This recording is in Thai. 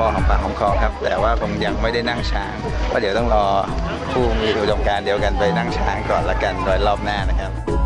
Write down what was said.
ปากหอมคอครับ แต่ว่าคงยังไม่ได้นั่งช้างเพราะเดี๋ยวต้องรอผู้มีอุดมการณ์เดียวกันไปนั่งช้างก่อนละกันโดยรอบหน้านะครับ